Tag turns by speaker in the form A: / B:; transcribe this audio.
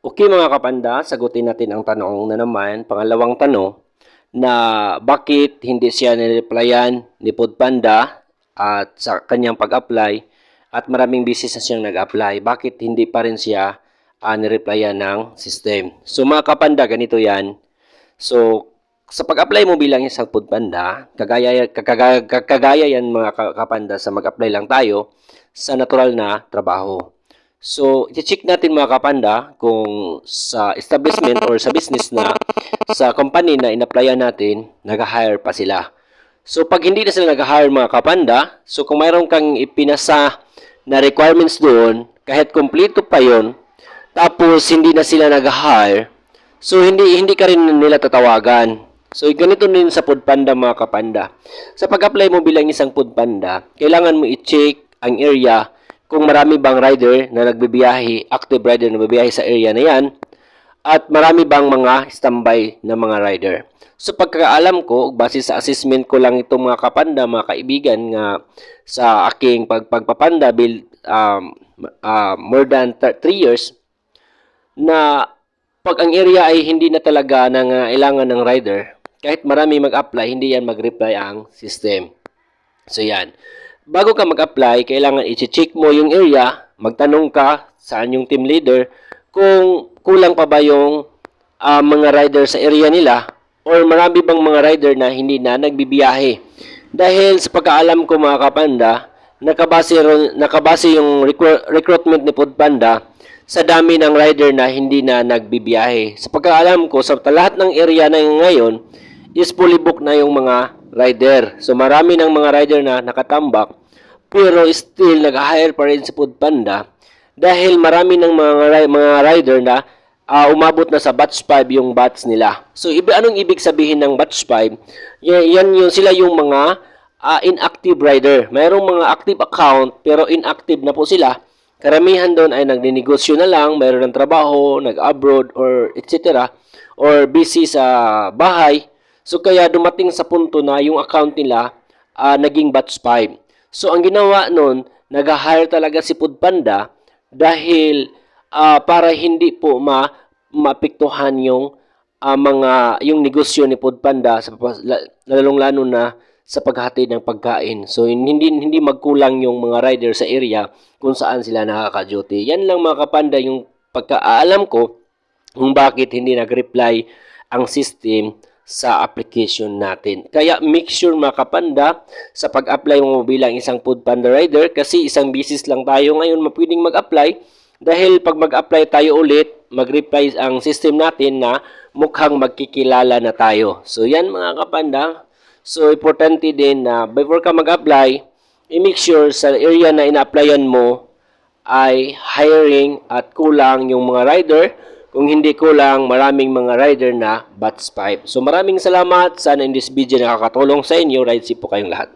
A: Okay mga kapanda, sagutin natin ang tanong na naman, pangalawang tanong, na bakit hindi siya nireplyan ni Podpanda at sa kanyang pag-apply at maraming business na siyang nag-apply, bakit hindi pa rin siya uh, nireplyan ng system. So mga kapanda, ganito yan. So, sa pag-apply mo bilang isang Podpanda, kagaya, kagaya, kagaya yan mga ka- kapanda sa mag-apply lang tayo sa natural na trabaho. So, i-check natin mga kapanda kung sa establishment or sa business na sa company na in-applyan natin, nag-hire pa sila. So, pag hindi na sila nag-hire mga kapanda, so kung mayroon kang ipinasa na requirements doon, kahit kompleto pa yon tapos hindi na sila nag-hire, so hindi hindi ka rin nila tatawagan. So, ganito din sa Foodpanda mga kapanda. Sa pag-apply mo bilang isang Foodpanda, kailangan mo i-check ang area kung marami bang rider na nagbibiyahe, active rider na nagbibiyahe sa area na yan, at marami bang mga standby na mga rider. So pagkakaalam ko, base sa assessment ko lang itong mga kapanda, mga kaibigan nga sa aking pagpagpapanda build um, uh, more than 3 years, na pag ang area ay hindi na talaga nangailangan ng rider, kahit marami mag-apply, hindi yan mag-reply ang system. So yan. Bago ka mag-apply, kailangan i-check mo yung area, magtanong ka saan yung team leader kung kulang pa ba yung ah, mga rider sa area nila or marami bang mga rider na hindi na nagbibiyahe. Dahil sa pagkaalam ko mga kapanda, nakabase, nakabase yung recru- recruitment ni Foodpanda sa dami ng rider na hindi na nagbibiyahe. Sa pagkaalam ko, sa lahat ng area na ngayon, is fully booked na yung mga rider. So marami ng mga rider na nakatambak, pero still nag-hire pa rin si Foodpanda dahil marami ng mga, mga rider na ah, umabot na sa batch 5 yung batch nila. So ibi anong ibig sabihin ng batch 5? Yan, yan yung sila yung mga ah, inactive rider. Mayroong mga active account pero inactive na po sila. Karamihan doon ay nagninegosyo na lang, mayroon ng trabaho, nag-abroad or etc. or busy sa bahay. So kaya dumating sa punto na yung account nila ah, naging batch 5. So ang ginawa nun, nag-hire talaga si Foodpanda dahil ah, para hindi po ma mapiktuhan yung ah, mga yung negosyo ni Foodpanda sa lalong-lalo na sa paghatid ng pagkain. So hindi hindi magkulang yung mga rider sa area kung saan sila nakaka-duty. Yan lang mga kapanda yung pagkaalam ko kung bakit hindi nag-reply ang system sa application natin. Kaya make sure mga kapanda sa pag-apply mo bilang isang food panda rider kasi isang business lang tayo ngayon mapwedeng mag-apply dahil pag mag-apply tayo ulit, mag-reply ang system natin na mukhang magkikilala na tayo. So yan mga kapanda. So importante din na before ka mag-apply, i-make sure sa area na ina-applyan mo ay hiring at kulang yung mga rider. Kung hindi kulang, maraming mga rider na batch 5. So maraming salamat. Sana in this video nakakatulong sa inyo. Ride safe po kayong lahat.